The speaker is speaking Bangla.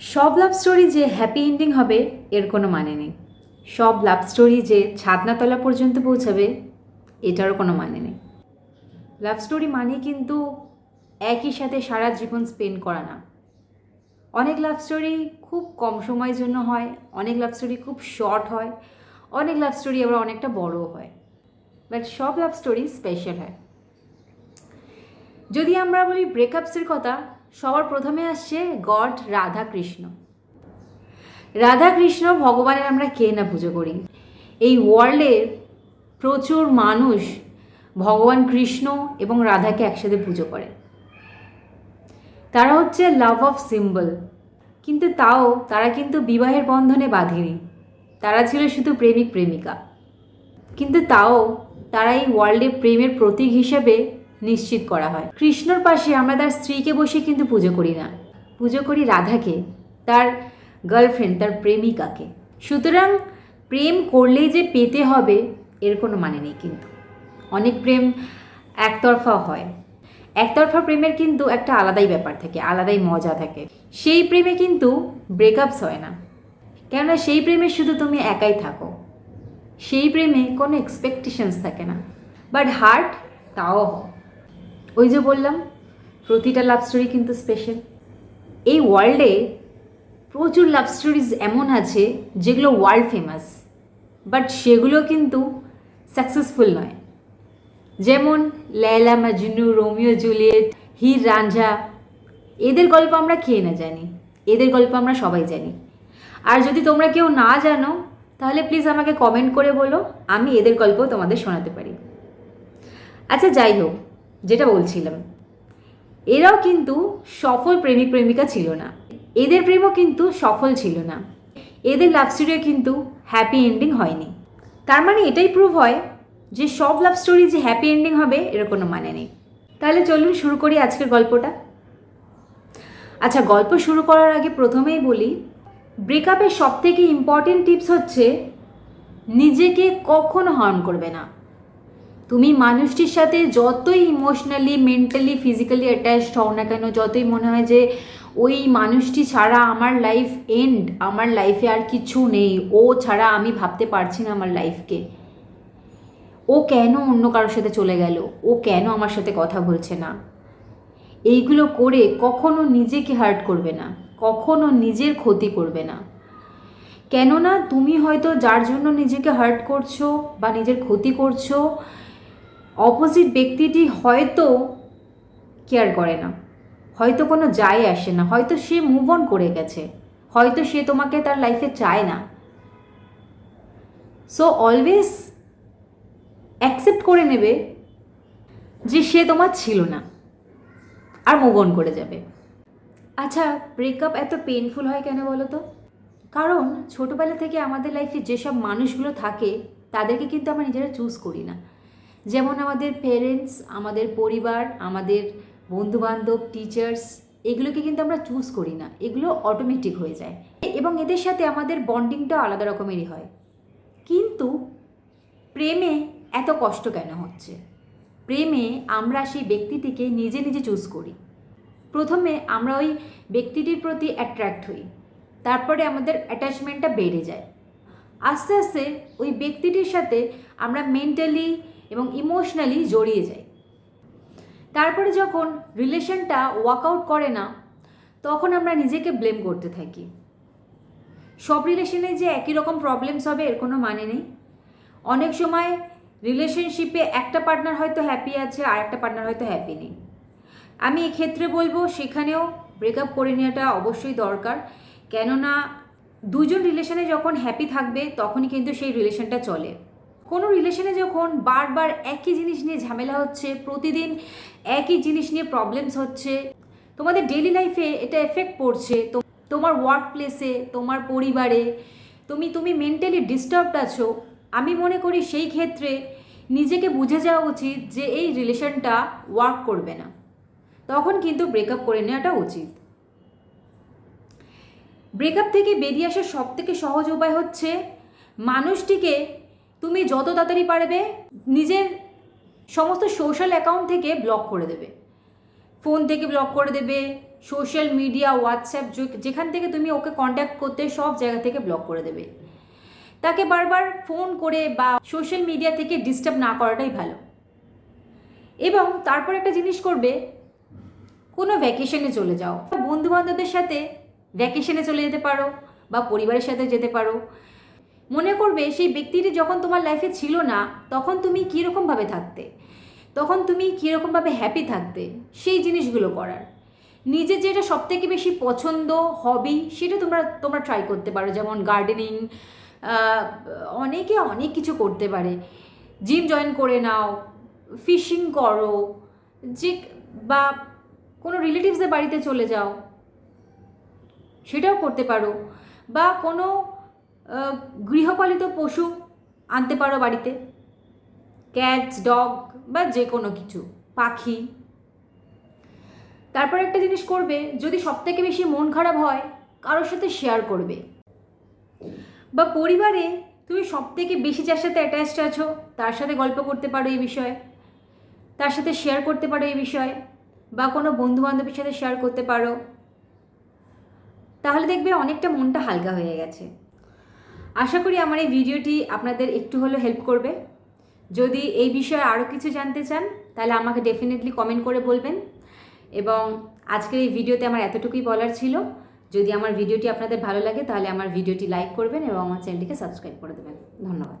সব লাভ স্টোরি যে হ্যাপি এন্ডিং হবে, এর কোনো মানে নেই। সব লাভ স্টোরি যে ছাদনাতলা পর্যন্ত পৌঁছাবে, এটারও কোনো মানে নেই। লাভ স্টোরি মানে কিন্তু একই সাথে সারা জীবন স্পেন্ড করা না। অনেক লাভ স্টোরি খুব কম সময়ের জন্য হয়, অনেক লাভ স্টোরি খুব শর্ট হয়, অনেক লাভ স্টোরি আবার অনেকটা বড়ও হয়। বাট সব লাভ স্টোরি স্পেশাল হয়। যদি আমরা বলি ব্রেকআপসের কথা সবার প্রথমে আসছে গড রাধা কৃষ্ণ রাধা কৃষ্ণ ভগবানের আমরা কে না পুজো করি? এই ওয়ার্ল্ডের প্রচুর মানুষ ভগবান কৃষ্ণ এবং রাধাকে একসাথে পুজো করে। তারা হচ্ছে লাভ অফ সিম্বল কিন্তু তাও তারা কিন্তু বিবাহের বন্ধনে বাঁধেনি। তারা ছিল শুধু প্রেমিক প্রেমিকা। কিন্তু তাও তারা এই ওয়ার্ল্ডে প্রেমের প্রতীক হিসেবে নিশ্চিত করা হয়। কৃষ্ণর পাশে আমরা তার স্ত্রীকে বসে কিন্তু পুজো করি না। পুজো করি রাধাকে, তার গার্লফ্রেন্ড তার প্রেমিকাকে। সুতরাং প্রেম করলেই যে পেতে হবে, এর কোনো মানে নেই কিন্তু। অনেক প্রেম একতরফা হয়। একতরফা প্রেমের কিন্তু একটা আলাদাই ব্যাপার থাকে, আলাদাই মজা থাকে। সেই প্রেমে কিন্তু ব্রেকআপস হয় না। কেননা সেই প্রেমে শুধু তুমি একাই থাকো। সেই প্রেমে কোনো এক্সপেকটেশনস থাকে না। বাট হার্ট তাও হয়। ওই যে বললাম, প্রতিটা লাভ স্টোরি কিন্তু স্পেশাল এই ওয়ার্ল্ডে প্রচুর লাভ স্টোরিজ এমন আছে যেগুলো ওয়ার্ল্ড ফেমাস বাট সেগুলো কিন্তু সাকসেসফুল নয়। যেমন লেলা মাজনু, রোমিও, জুলিয়েট, হির রাঞ্ঝা এদের গল্প আমরা কে না জানি, এদের গল্প আমরা সবাই জানি। আর যদি তোমরা কেউ না জানো, তাহলে প্লিজ আমাকে কমেন্ট করে বলো, আমি এদের গল্প তোমাদের শোনাতে পারি। আচ্ছা যাই হোক যেটা বলছিলাম। এরাও কিন্তু সফল প্রেমিক প্রেমিকা ছিল না। এদের প্রেমও কিন্তু সফল ছিল না। এদের লাভ স্টোরিও কিন্তু হ্যাপি এন্ডিং হয়নি। তার মানে এটাই প্রুভ হয় যে সব লাভ স্টোরি যে হ্যাপি এন্ডিং হবে, এর কোনো মানে নেই। তাহলে চলুন শুরু করি আজকের গল্পটা। আচ্ছা গল্প শুরু করার আগে প্রথমেই বলি ব্রেকআপের সব থেকে ইম্পর্টেন্ট টিপস হচ্ছে, নিজেকে কখনো হার্ম করবে না। তুমি মানুষটির সাথে যতই ইমোশনালি মেন্টালি ফিজিক্যালি অ্যাটাচড হও না কেন, যতই মনে হয় যে ওই মানুষটি ছাড়া আমার লাইফ এন্ড আমার লাইফে আর কিছু নেই, ও ছাড়া আমি ভাবতে পারছি না আমার লাইফকে ও কেন অন্য কারোর সাথে চলে গেল? ও কেন আমার সাথে কথা বলছে না? এইগুলো করে কখনো নিজেকে হার্ট করবে না, কখনো নিজের ক্ষতি করবে না। কেননা তুমি হয়তো যার জন্য নিজেকে হার্ট করছ বা নিজের ক্ষতি করছ অপোজিট ব্যক্তিটি হয়তো কেয়ার করে না। হয়তো কোনো যায় আসে না। হয়তো সে মুভ অন করে গেছে। হয়তো সে তোমাকে তার লাইফে চায় না। সো অলওয়েজ অ্যাকসেপ্ট করে নেবে যে সে তোমার ছিল না আর মুভ অন করে যাবে। আচ্ছা ব্রেকআপ এত পেনফুল হয় কেন বলো তো? কারণ ছোটোবেলা থেকে আমাদের লাইফে যেসব মানুষগুলো থাকে, তাদেরকে কিন্তু আমরা নিজেরা চুজ করি না। যেমন আমাদের পেরেন্টস আমাদের পরিবার, আমাদের বন্ধুবান্ধব টিচার্স এগুলোকে কিন্তু আমরা চুজ করি না। এগুলো অটোমেটিক হয়ে যায়। এবং এদের সাথে আমাদের বন্ডিংটাও আলাদা রকমেরই হয়। কিন্তু প্রেমে এত কষ্ট কেন হচ্ছে? প্রেমে আমরা সেই ব্যক্তিটিকে নিজে নিজে চুজ করি। প্রথমে আমরা ওই ব্যক্তিটির প্রতি অ্যাট্রাক্ট হই। তারপরে আমাদের অ্যাটাচমেন্টটা বেড়ে যায়। আস্তে আস্তে ওই ব্যক্তিটির সাথে আমরা মেন্টালি এবং ইমোশনালি জড়িয়ে যাই তারপরে যখন রিলেশনটা ওয়ার্কআউট করে না, তখন আমরা নিজেকে ব্লেম করতে থাকি। সব রিলেশনে যে একই রকম প্রবলেমস হবে, এর কোনো মানে নেই। অনেক সময় রিলেশনশিপে একটা পার্টনার হয়তো হ্যাপি আছে, আর একটা পার্টনার হয়তো হ্যাপি নেই। আমি এক্ষেত্রে বলব, সেখানেও ব্রেকআপ করে নেওয়াটা অবশ্যই দরকার। কেননা, দুজন রিলেশনে যখন হ্যাপি থাকবে, তখনই কিন্তু সেই রিলেশনটা চলে। কোনো রিলেশনে যখন বারবার একই জিনিস নিয়ে ঝামেলা হচ্ছে, প্রতিদিন একই জিনিস নিয়ে প্রবলেমস হচ্ছে, তোমাদের ডেলি লাইফে এটা এফেক্ট পড়ছে। তো তোমার ওয়ার্ক প্লেসে তোমার পরিবারে, তুমি তুমি মেন্টালি ডিস্টার্বড আছো। আমি মনে করি সেই ক্ষেত্রে নিজেকে বুঝে যাওয়া উচিত যে এই রিলেশনটা ওয়ার্ক করবে না। তখন কিন্তু ব্রেকআপ করে নেওয়াটা উচিত। ব্রেকআপ থেকে বেরিয়ে আসার সব থেকে সহজ উপায় হচ্ছে, মানুষটিকে তুমি যত তাড়াতাড়ি পারবে, নিজের সমস্ত সোশ্যাল অ্যাকাউন্ট থেকে ব্লক করে দেবে। ফোন থেকে ব্লক করে দেবে সোশ্যাল মিডিয়া হোয়াটসঅ্যাপ যেখান থেকে তুমি ওকে কন্ট্যাক্ট করতে সব জায়গা থেকে ব্লক করে দেবে। তাকে বারবার ফোন করে বা সোশ্যাল মিডিয়া থেকে ডিস্টার্ব না করাটাই ভালো। এবং তারপর একটা জিনিস করবে, কোনো ভ্যাকেশনে চলে যাও। বন্ধু বান্ধবদের সাথে ভ্যাকেশনে চলে যেতে পারো বা পরিবারের সাথে যেতে পারো। মনে করবে সেই ব্যক্তিটি যখন তোমার লাইফে ছিল না, তখন তুমি কীরকমভাবে থাকতে? তখন তুমি কীরকমভাবে হ্যাপি থাকতে? সেই জিনিসগুলো করার। নিজের যেটা সবথেকে বেশি পছন্দ হবি সেটা তোমরা তোমরা ট্রাই করতে পারো। যেমন গার্ডেনিং অনেকে অনেক কিছু করতে পারে। জিম জয়েন করে নাও ফিশিং করো, যে, বা কোনো রিলেটিভসদের বাড়িতে চলে যাও, সেটাও করতে পারো। বা কোনো গৃহপালিত পশু আনতে পারো বাড়িতে। ক্যাটস ডগ বা যে কোনো কিছু, পাখি। তারপর একটা জিনিস করবে, যদি সবথেকে বেশি মন খারাপ হয়, কারোর সাথে শেয়ার করবে। বা পরিবারে তুমি সবথেকে বেশি যার সাথে অ্যাটাচড আছো, তার সাথে গল্প করতে পারো এই বিষয়ে, তার সাথে শেয়ার করতে পারো এই বিষয়ে, বা কোনো বন্ধু বান্ধবের সাথে শেয়ার করতে পারো, তাহলে দেখবে অনেকটা মনটা হালকা হয়ে গেছে। আশা করি আমার এই ভিডিওটি আপনাদের একটু হলেও হেল্প করবে। যদি এই বিষয়ে আরও কিছু জানতে চান, তাহলে আমাকে ডেফিনেটলি কমেন্ট করে বলবেন। এবং আজকের এই ভিডিওতে আমার এতটুকুই বলার ছিল। যদি আমার ভিডিওটি আপনাদের ভালো লাগে, তাহলে আমার ভিডিওটি লাইক করবেন এবং আমার চ্যানেলটিকে সাবস্ক্রাইব করে দেবেন। ধন্যবাদ।